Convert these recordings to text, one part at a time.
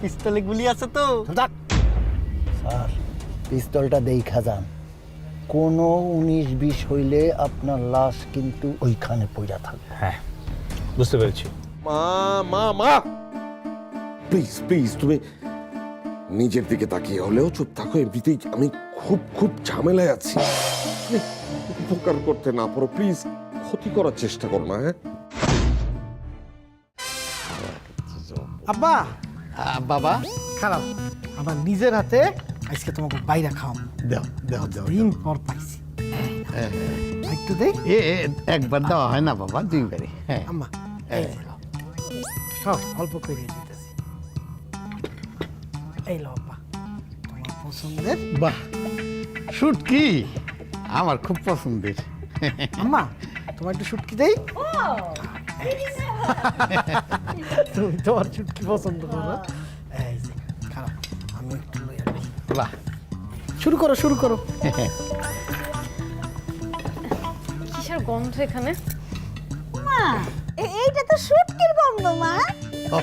পিস্তলে গুলি আছে তো। স্যার পিস্তলটা দেখা যান। কোনো উনিশ বিশ হইলে আপনার লাশ কিন্তু ওইখানে পড়া থাকবে। হ্যাঁ বুঝতে পেরেছি। মা মা মা! প্লিজ প্লিজ তুমি নিজের দিকে তাকিয়ে হলেও চুপ থাকো। এমনিতেই আমি খুব খুব ঝামেলায় আছি। উপকার করতে না পারো প্লিজ ক্ষতি করার চেষ্টা করো না হ্যাঁ? আব্বা বাবা? খারাপ। আমার নিজের হাতে আজকে তোমাকে বাইরে খাওয়াম দাও দাও দাও দিন পর পাইছি। একটু দেই? এ একবার দেওয়া হয় না বাবা দুইবারে হ্যাঁ। আম্মা। খাও অল্প করে দিতেছি। এই লো আব্বা তোমার পছন্দের? বাহ শুটকি আমার খুব পছন্দের। আম্মা তোমার একটু শুটকি দেই? তুমি তোমার শুটকি পছন্দ করো এই যে খারাপ। আমি একটু লই আসি। বাহ শুরু করো শুরু করো কিসের গন্ধ এখানে? এ- এইটা তো শুটকির গন্ধ মা ও,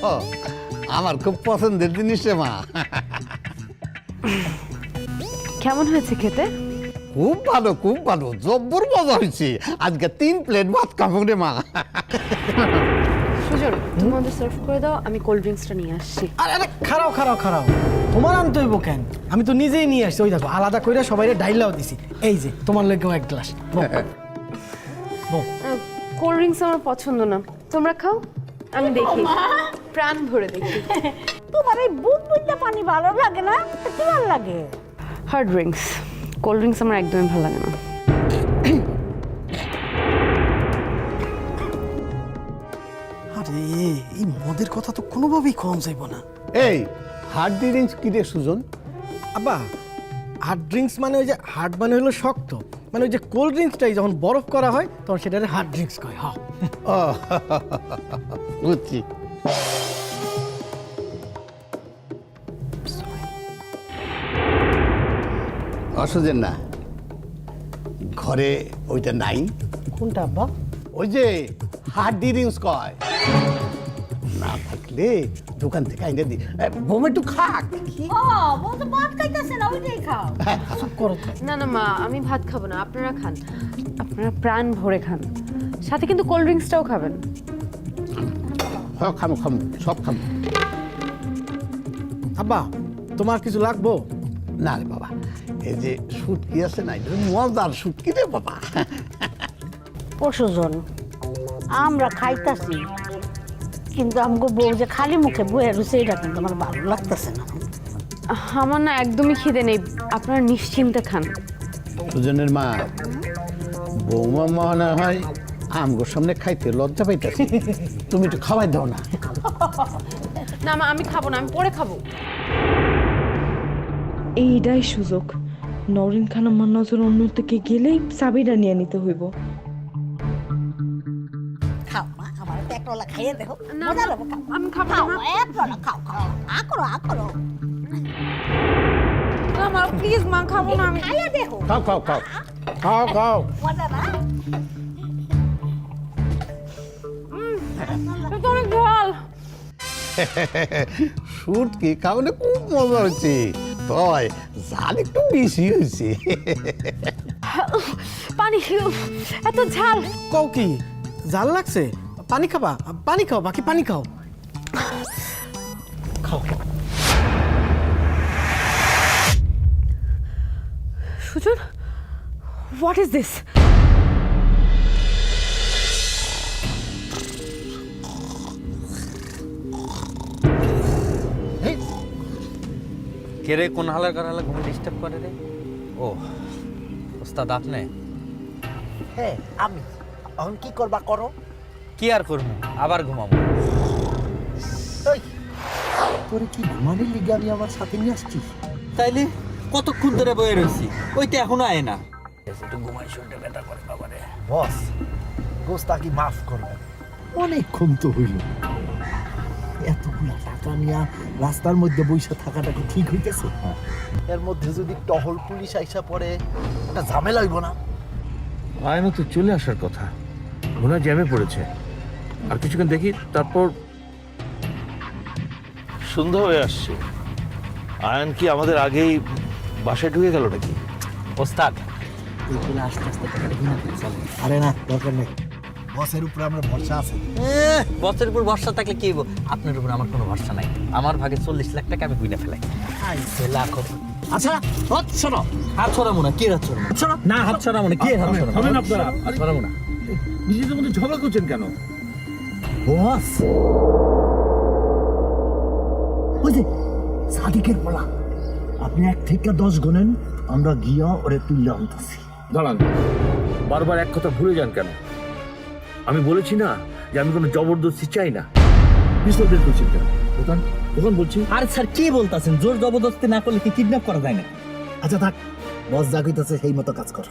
আমার খুব পছন্দের জিনিস রে মা। কেমন হয়েছে খেতে? খুব ভালো খুব ভালো। জব্বর মজা হয়েছে। আজকে তিন প্লেট ভাত খাব রে মা। সুজন তুমি আমাদের সার্ভ করে দাও আমি কোল্ড ড্রিঙ্কসটা নিয়ে আসছি। আরে আরে খারাও খারাও খারাও তোমার আনতে হইব কেন? আমি তো নিজেই নিয়ে আসছি। ওই দেখো আলাদা করে সবাই ডাইলাও দিছি। এই যে তোমার লেগেও এক গ্লাস কোল্ড ড্রিঙ্কস আমার পছন্দ না। তোমরা খাও আমি দেখি। প্রাণ ভরে দেখি। তোমার এই বুক বুঝতে পানি ভালো লাগে না? কি ভালো লাগে? হার্ড ড্রিঙ্কস কোল্ড ড্রিঙ্কস আমার একদমই ভালো লাগে না। আরে এই মদের কথা তো কোনোভাবেই কম যাইব না। এই হার্ড ড্রিঙ্কস কি রে সুজন? আব্বা হার্ড ড্রিঙ্কস মানে ওই যে হার্ড মানে হলো শক্ত। মানে ওই যে কোল্ড ড্রিঙ্কসটাই যখন বরফ করা হয় তখন সেটা হার্ড ড্রিঙ্কস কয় হ্যাঁ বুঝছি। অসুজের না। ঘরে ওইটা নাই। কোনটা আব্বা? ওই যে হার্ড ড্রিঙ্কস কয়। না থাকলে দোকান থেকে আইনে দি। বোম একটু খাক। বলতো ভাত খাইতেছে না ওইটাই খাও। চুপ করো না না মা আমি ভাত খাব না আপনারা খান। আপনারা প্রাণ ভরে খান। সাথে কিন্তু কোল্ড ড্রিঙ্কসটাও খাবেন। হ্যাঁ খামো খামো সব খামো। আব্বা তোমার কিছু লাগবো? না রে বাবা এই যে শুটকি আছে না এটা মজার শুটকি রে বাবা। পশুজন আমরা খাইতাছি কিন্তু আমাকে বউ যে খালি মুখে বয়ে রয়েছে এটা কিন্তু আমার ভালো লাগতেছে না। আমার না একদমই খিদে নেই আপনারা নিশ্চিন্তে খান। সুজনের মা বৌমা মনে হয় আমগোর সামনে খাইতে লজ্জা পাইতেছে। তুমি একটু খাওয়াই দাও না। না মা আমি খাব না আমি পরে খাব। এইটাই সুযোগ। নরিন খান আমার নজর অন্য থেকে গেলেই চাবিটা নিয়ে নিতে হইব। খাও মা আমার তো একটা খাইয়ে দেখো না, মজা মা, লাগবে খাও। আমি খাব খাও না খাও খাও। আ করো আ করো। মা প্লিজ মা খাব না আমি। খাইয়ে দেখো খাও খাও খাও। খাও খাও। মজা না? তো অনেক ঝাল। শুটকি খাওয়ালে খুব মজা হচ্ছে। তয় জাল একটু বেশি হয়েছে। পানি এত ঝাল। কও কি জাল লাগছে? পানি খাবা পানি খাও বাকি পানি খাও। খাও সুজন হোয়াট ইজ দিস কে রে কোন হালার কর হালা ঘুমে ডিস্টার্ব করে রে? ও ওস্তাদ আপনি? হ্যাঁ আমি। এখন কি করবা করো? কি আর করব? আবার ঘুমাবো। তোরে কি ঘুমানোর লিগে আমি আমার সাথে নিয়ে আসছি? তাইলে কতক্ষণ ধরে বয়ে রয়েছি ওই তো এখনও আয় না। একটু ঘুমাই শুনতে ব্যথা করে বাবা রে। বস গোস্তাকি মাফ করবেন অনেকক্ষণ তো হইল। এতগুলা টাকা নিয়ে রাস্তার মধ্যে বসে থাকাটা কি ঠিক হইতেছে? এর মধ্যে যদি টহল পুলিশ আইসা পড়ে একটা ঝামেলা হইব না? আয়নও তো চলে আসার কথা। মনে হয় জ্যামে পড়েছে। আর কিছুক্ষণ দেখি তারপর সন্ধ্যা হয়ে আসছে। আয়ন কি আমাদের আগেই বাসায় ঢুকে গেল নাকি? ওস্তাদ এইগুলো আস্তে আস্তে টাকাটা কিনা আরে না দরকার নেই। বসের উপরে আমরা ভরসা আছে। বসের উপর ভরসা থাকলে কি আপনার উপর আমার কোনো ভরসা নাই। আমার ভাগে চল্লিশ লাখ টাকা আমি গুইনা ফেলাই। লাখ আচ্ছা হাত ছড়া হাত ছড়াবো না কে হাত ছড়াবো না হাত ছড়াবো না কে হাত ছড়াবো আপনারা। ছড়াবো না। নিজেদের মধ্যে ঝগড়া করছেন কেন? বস। ওই যে সাদিকের বলা। আপনি এক থেকে দশ গুনেন আমরা গিয়া ওরে তুললে আনতেছি দাঁড়ান বারবার এক কথা ভুলে যান কেন? আমি বলেছি না যে আমি কোনো জবরদস্তি চাই না। পিস্তল বের করছেন কেন দোকান দোকান বলছি। আরে স্যার কি বলতাছেন? জোর জবরদস্তি না করলে কি কিডন্যাপ করা যায় না আচ্ছা থাক। বস যা কইতাছে সেই মতো কাজ কর।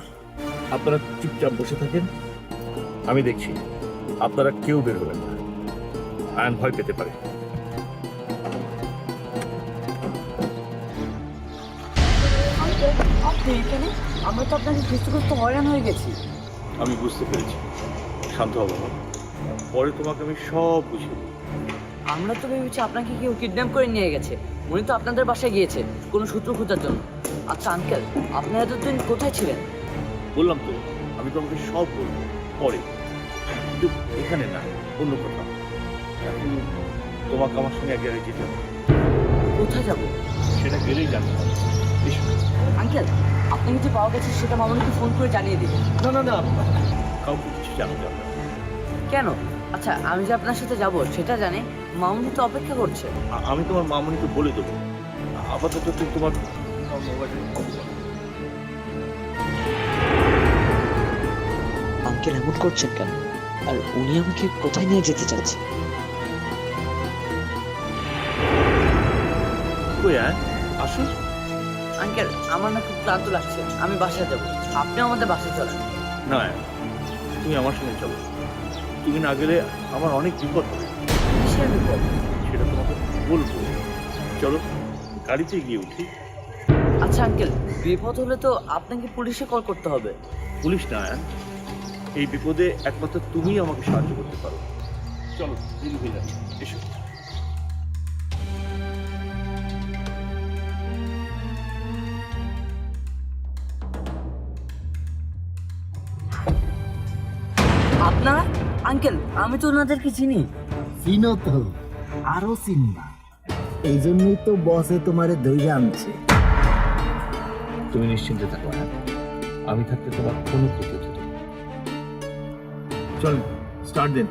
আপনারা চুপচাপ বসে থাকেন। আমি দেখছি আপনারা কেউ বের হবেন না। আয়ন ভয় পেতে পারে। আপনি এখানে? আমরা তো আপনাকে খুঁজতে হয়রান হয়ে গেছি। আমি বুঝতে পেরেছি। শান্ত হব না। পরে তোমাকে আমি সব বুঝিয়ে দেবো। আমরা তো ভেবেছি আপনাকে কেউ কিডন্যাপ করে নিয়ে গেছে। উনি তো আপনাদের বাসায় গিয়েছে কোনো সূত্র খোঁজার জন্য। আচ্ছা আঙ্কেল আপনি এতদিন কোথায় ছিলেন? বললাম তো আমি তোমাকে সব বলব পরে। কিন্তু এখানে না অন্য কোথাও এখন তোমাকে আমার সঙ্গে এক জায়গায় যেতে হবে। কোথায় যাব? সেটা গেলেই জানতে হবে আঙ্কেল আপনি কিছু পাওয়া গেছে সেটা মামুনিকে ফোন করে জানিয়ে দিবেন। না না না কাউকে কিছু জানতে হবে। কেন? আচ্ছা আমি যে আপনার সাথে যাব সেটা জানে মামুনি তো অপেক্ষা করছে। আমি তোমার মামনিকে বলে দেবো। আপাতত তুমি তোমার আঙ্কেল এমন করছেন কেন? আর উনি আমাকে কোথায় নিয়ে যেতে চাচ্ছে কই আয় আঙ্কেল আমার না খুব ক্লান্ত লাগছে। আমি বাসায় যাব। আপনি আমাদের বাসায় চলেন। না আয়, তুমি আমার সঙ্গে চলো তুমি না গেলে আমার অনেক বিপদ হবে। কিসের বিপদ? সেটা তোমাকে বলব। চলো গাড়িতে গিয়ে উঠি। আচ্ছা আঙ্কেল বিপদ হলে তো আপনাকে পুলিশে কল করতে হবে। পুলিশ না এই বিপদে একমাত্র তুমিই আমাকে সাহায্য করতে পারো। চলো এসো। আপনারা? আঙ্কেল আমি তো ওনাদেরকে চিনি। চিনো তো আরও চিনবা এই জন্যই তো বসে তোমারে ধৈর্য আনছে। তুমি নিশ্চিন্তে থাকো আয়ান আমি থাকতে তোমার কোনো ক্ষতি হতে। চল স্টার্ট দেন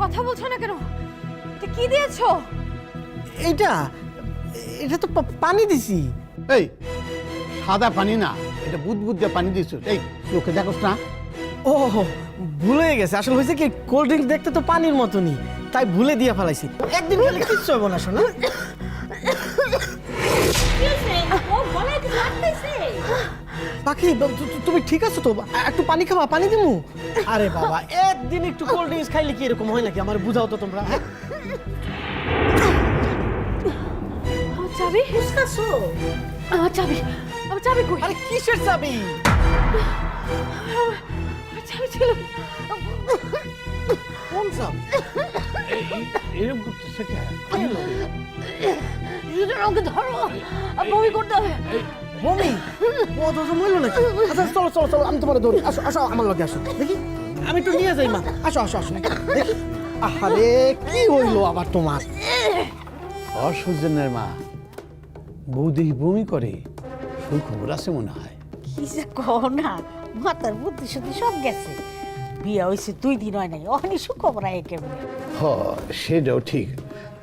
কথা বলছো না কেন? এটা কি দিয়েছ? এইটা এটা তো পা- পানি দিছি। এই সাদা পানি না এটা বুদ বুদ দিয়ে পানি দিয়েছ। এই চোখে দেখোস না। ও ভুলে গেছে। আসলে হয়েছে কি কোল্ড ড্রিঙ্ক দেখতে তো পানির মতনই তাই ভুলে দিয়ে ফেলাইছি। একদিন খেলে কিচ্ছু হবে না শোনা। পাখি তুমি ঠিক আছো তো? একটু পানি খাবা পানি দিমু? আরে বাবা একদিন একটু কোল্ড ড্রিঙ্কস খাইলে কি এরকম হয় নাকি? আমার বুঝাও তো তোমরা হ্যাঁ? চাবি? আমার চাবি আমার চাবি কই? আরে কিসের চাবি? আমার ছিল কোন চাবি এরকম করতেছে দুজন ওকে ধরো বমি করতে হবে। বমি? ও তো মইল নাকি? আচ্ছা চলো চলো চলো আমি তোমার ধরি। আসো আসো আমার লগে আসো। দেখি? আমি একটু নিয়ে যাই মা। আসো আসো আসো। দেখি? আহারে কি হইল আবার তোমার? অসুজনের মা বউ দেখি বমি করে? সুখবর আছে মনে হয়। কি যে কহ না? মাতার বুদ্ধি শুদ্ধি সব গেছে। বিয়ে হয়েছে দুই দিন হয় নাই অনেক সুখবর আয় কেমনে? হ সেটাও ঠিক।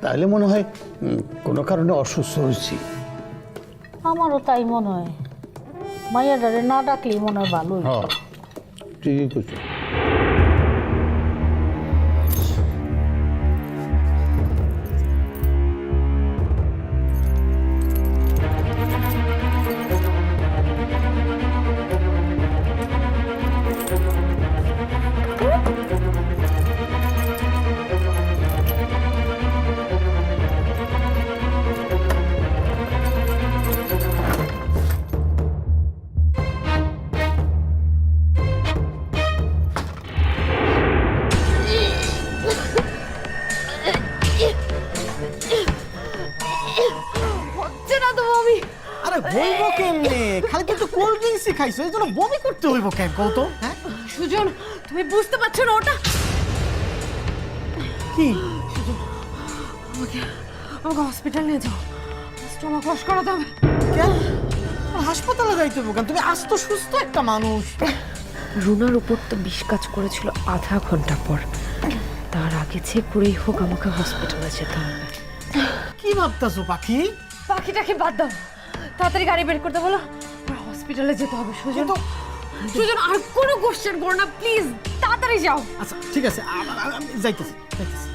তাহলে মনে হয় উম, কোনো কারণে অসুস্থ হয়েছি। আমারও তাই মনে হয়। মায়ের না ডাকলেই মনে হয় ভালো হ ঠিকই করছ খাইছো? এই জন্য বমি করতে হইব কেন কও তো হ্যাঁ? সুজন তুমি বুঝতে পারছ না ওটা? কি? আমাকে আমাকে হসপিটাল নিয়ে যাও। স্টমাক ওয়াশ করাতে হবে। কেন? হাসপাতালে যাইতে হইব কেন? তুমি আজ তো সুস্থ একটা মানুষ। রুনার উপর তো বিষ কাজ করেছিল আধা ঘণ্টা পর। তার আগে যে করেই হোক আমাকে হসপিটালে যেতে হবে। কি ভাবতাছো পাখি? পাখিটাকে বাদ দাও। তাড়াতাড়ি গাড়ি বের করতে বলো। হসপিটালে যেতে হবে সুজন। সুজন আর কোনো কোশ্চেন করো না প্লিজ তাড়াতাড়ি যাও। আচ্ছা ঠিক আছে আমি যাইতেছি যাইতেছি।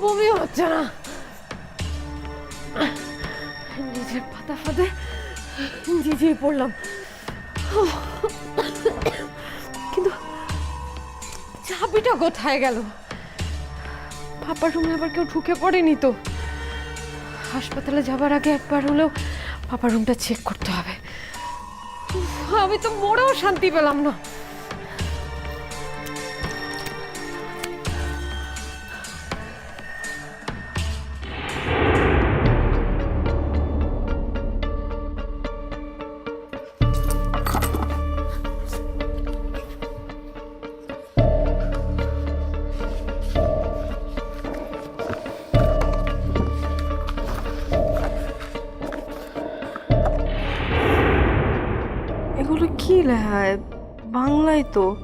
বমি হচ্ছে না। নিজের পাতা ফাতে নিজেই পড়লাম। কিন্তু চাবিটা কোথায় গেল? পাপার রুমে আবার কেউ ঢুকে পড়েনি তো। হাসপাতালে যাবার আগে একবার হলেও পাপার রুমটা চেক করতে হবে। আমি তো মোড়েও শান্তি পেলাম না। এগুলো কি লেখা? বাংলায় তো।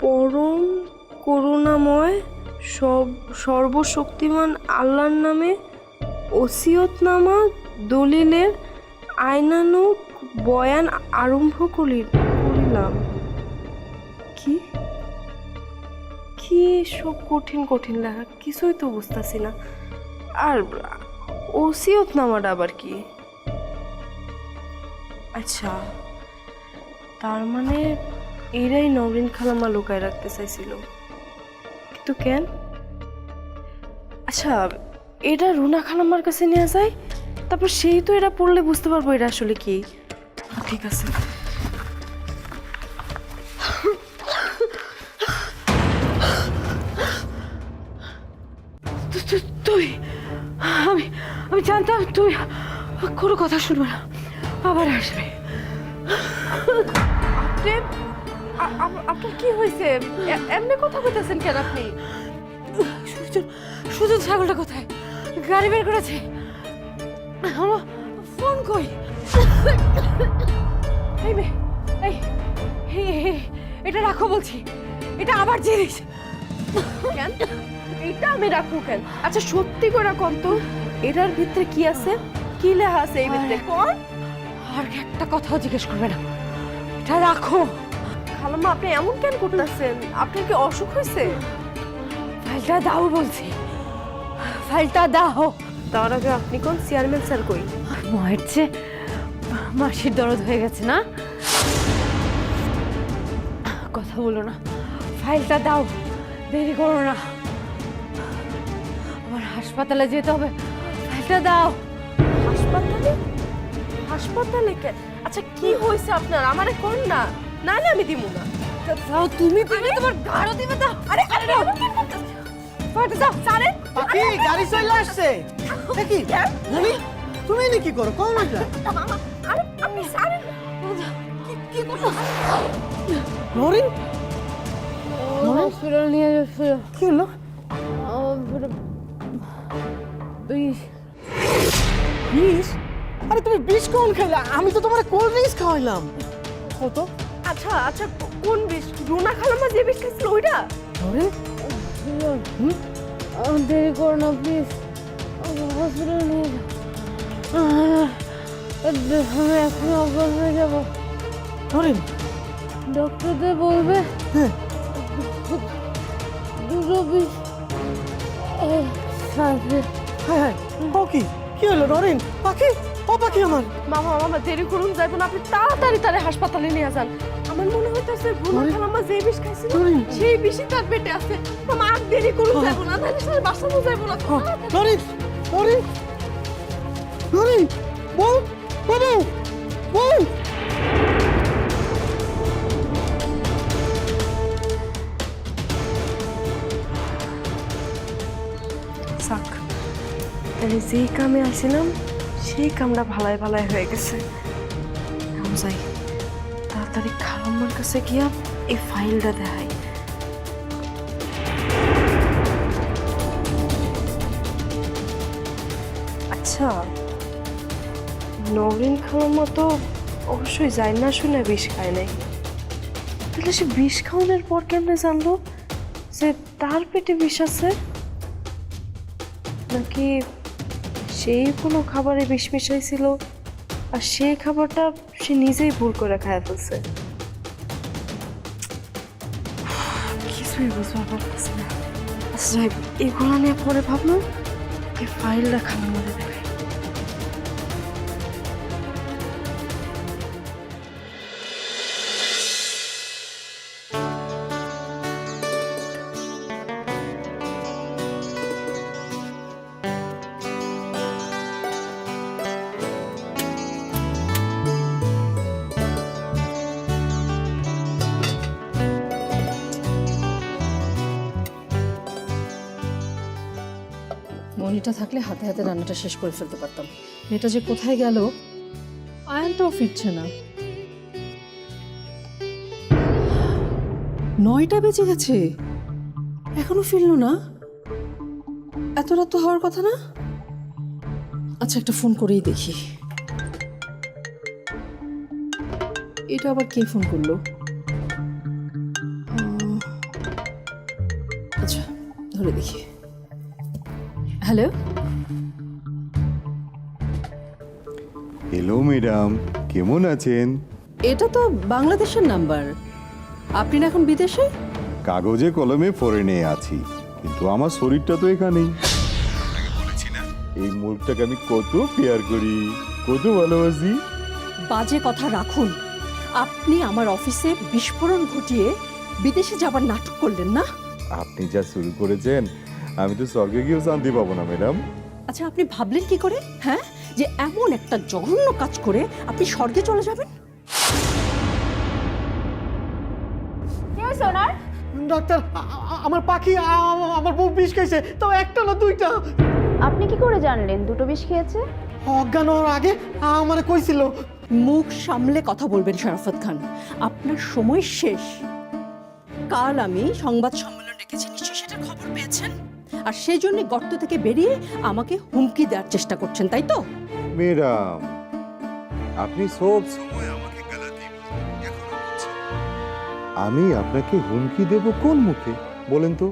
পরম করুণাময়, সব, সর্বশক্তিমান আল্লাহর নামে ওসিয়তনামা দলিলের আইনানুক বয়ান আরম্ভ করি করিলাম। কি? কি সব কঠিন কঠিন লেখা? কিছুই তো বুঝতেছি না। আর ওসিয়তনামাটা আবার কি? আচ্ছা তার মানে এরাই নবীন খালামা লুকায় রাখতে চাইছিল। কিন্তু কেন? আচ্ছা এটা রুনা খালাম্মার কাছে নিয়ে যায়, তারপর সেই তো এটা পড়লে বুঝতে পারব এটা আসলে কি। ঠিক আছে। তুই আমি আমি জানতাম তুই কোনো কথা শুনব না। আবার আসবে। আপনি আপনার কি হয়েছে? এমনি কথা কইতেছেন কেন আপনি? সুজন সুজন ছাগলটা কোথায়? গাড়ি বের করেছে। আমার ফোন কই? এই মে এই এটা রাখো বলছি। এটা আবার জিনিস কেন? এটা আমি রাখব কেন? আচ্ছা সত্যি করে কম তো। এটার ভিতরে কি আছে? কি লেখা আছে এই ভিতরে? কোন? আর একটা কথাও জিজ্ঞেস করবে না। এটা রাখো। খালাম্মা আপনি এমন কেন করতেছেন? আপনার কি অসুখ হয়েছে? ফাইলটা দাও বলছি। ফাইলটা দাও। তার আগে আপনি কোন চেয়ারম্যান স্যার কই? মায়ের চেয়ে মাসির দরদ হয়ে গেছে না? কথা বলো না। ফাইলটা দাও। দেরি করো না। আমার হাসপাতালে যেতে হবে। ফাইলটা দাও। হাসপাতালে কেন আচ্ছা কি হয়েছে আপনার আমারে কোন না না না আমি দিব না দাও তুমি তুমি তোমার গাড়ো দিবে দাও আরে আরে দাও ফাইলটা দাও সারে পাখি গাড়ি চলে আসছে কি তুমি তুমি এনে কি করো কোন এটা আরে আপনি সারে কি করছ নরিন হসপিটাল নিয়ে যাচ্ছিল কি হলো কোন খাইলা? আমি তো তোমার কোল্ড ড্রিঙ্কস খাওয়াইলাম। কত? আচ্ছা আচ্ছা কোন বিষ? রুনা খালামা যে বিষ খাইছিল ওইটা? আরে দেরি করো না প্লিজ হসপিটাল নিয়ে যাও। আমি এখন অজ্ঞান হয়ে যাব। নরেন ডক্টরদের বলবে হ্যাঁ। দুটো বিষ হ্যাঁ হায় হায়। কি কি হলো নরেন পাখি? ও পাখি আমার। মামা মামা দেরি করুন যাইবো না। আপনি তাড়াতাড়ি তারে হাসপাতালে নিয়ে যান। আমার মনে হইতেছে রুনা আরে, খালামা যে বিষ খাইছিল সেই বিষই তার পেটে আছে। মামা আর দেরি করুন। যাইবো না। তাহলে সাথে বাঁচানো যাইবো না। ও, নরেন নরেন নরেন বল বাবু যাক তাহলে যেই কামে আসছিলাম সেই কামটা ভালাই ভালাই হয়ে গেছে। তাড়াতাড়ি খালাম্মার কাছে গিয়া এই ফাইলটা দেখাই। আচ্ছা নবীন খালাম্মা তো অবশ্যই যায় না শুনে বিষ খায় নাই। তাহলে সে বিষ খাওয়ানোর পর কেমনে জানলো যে তার পেটে বিষ আছে? নাকি সেই কোনো খাবারে বিষ মিশাইছিল আর সেই খাবারটা সে নিজেই ভুল করে খায় ফেলছে। আচ্ছা এগুলো নিয়ে পরে ভাবলাম ফাইলটা খাওয়ানো মধ্যে মনিটা থাকলে হাতে হাতে রান্নাটা শেষ করে ফেলতে পারতাম। মেয়েটা যে কোথায় গেল, আয়নটাও ফিরছে না। নয়টা বেজে গেছে। এখনও ফিরল না? এত রাত তো হওয়ার কথা না? আচ্ছা একটা ফোন করেই দেখি। এটা আবার কে ফোন করল? আচ্ছা ধরে দেখি। হ্যালো হ্যালো ম্যাডাম কেমন আছেন? এটা তো বাংলাদেশের নাম্বার। আপনি না এখন বিদেশে? কাগজে কলমে ফরেনে আছি কিন্তু আমার শরীরটা তো এখানেই। বলেছি না? এই মুখটাকে আমি কত পেয়ার করি কত ভালোবাসি। বাজে কথা রাখুন। আপনি আমার অফিসে বিস্ফোরণ ঘটিয়ে বিদেশে যাবার নাটক করলেন না? আপনি যা শুরু করেছেন আমি তো স্বর্গে গিয়েও শান্তি পাবো না ম্যাডাম। আচ্ছা আপনি ভাবলেন কি করে হ্যাঁ? যে এমন একটা জঘন্য কাজ করে আপনি স্বর্গে চলে যাবেন? ডাক্তার আ- আ- আমার পাখি আমার বউ বিষ খাইছে তাও একটা না দুইটা। আপনি কি করে জানলেন? দুটো বিষ খেয়েছে? অজ্ঞান হওয়ার আগে আমার কইছিল। মুখ সামলে কথা বলবেন শরাফত খান। আপনার সময় শেষ। কাল আমি সংবাদ সম্মেলন রেখেছি নিশ্চয়ই সেটা খবর পেয়েছেন? আর সেই জন্য গর্ত থেকে বেরিয়ে আমাকে হুমকি দেওয়ার চেষ্টা করছেন, তাই তো? ম্যাডাম, আপনি সব সময় আমাকে আমি আপনাকে হুমকি দেব কোন মুখে? বলেন তো।